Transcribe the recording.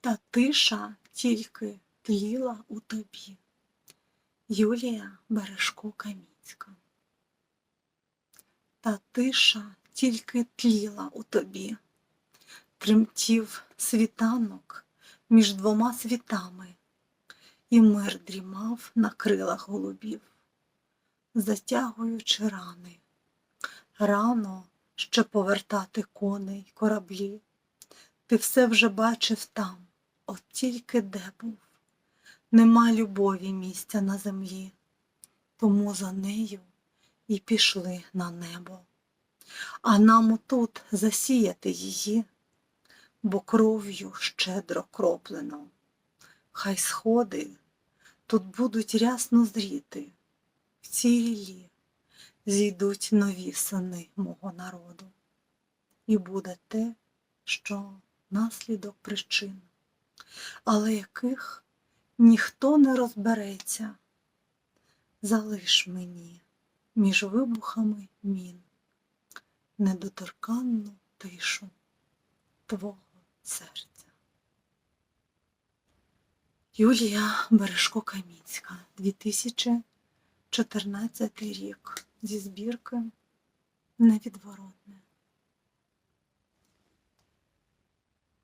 Та тиша тільки тліла у тобі. Юлія Бережко Камінська. Та тиша тільки тліла у тобі. Тремтів світанок між двома світами, і мир дрімав на крилах голубів, затягуючи рани. Рано ще повертати коней, кораблі. Ти все вже бачив там, от тільки де був. Нема любові місця на землі, тому за нею і пішли на небо. А нам отут засіяти її, бо кров'ю щедро кроплено. Хай сходи тут будуть рясно зріти, в цій рілі зійдуть нові сини мого народу. І буде те, що наслідок причин, але яких ніхто не розбереться. Залиш мені між вибухами мін недоторканну тишу твого серця. Юлія Бережко Камінська, 2014 рік зі збірки Невідворотне.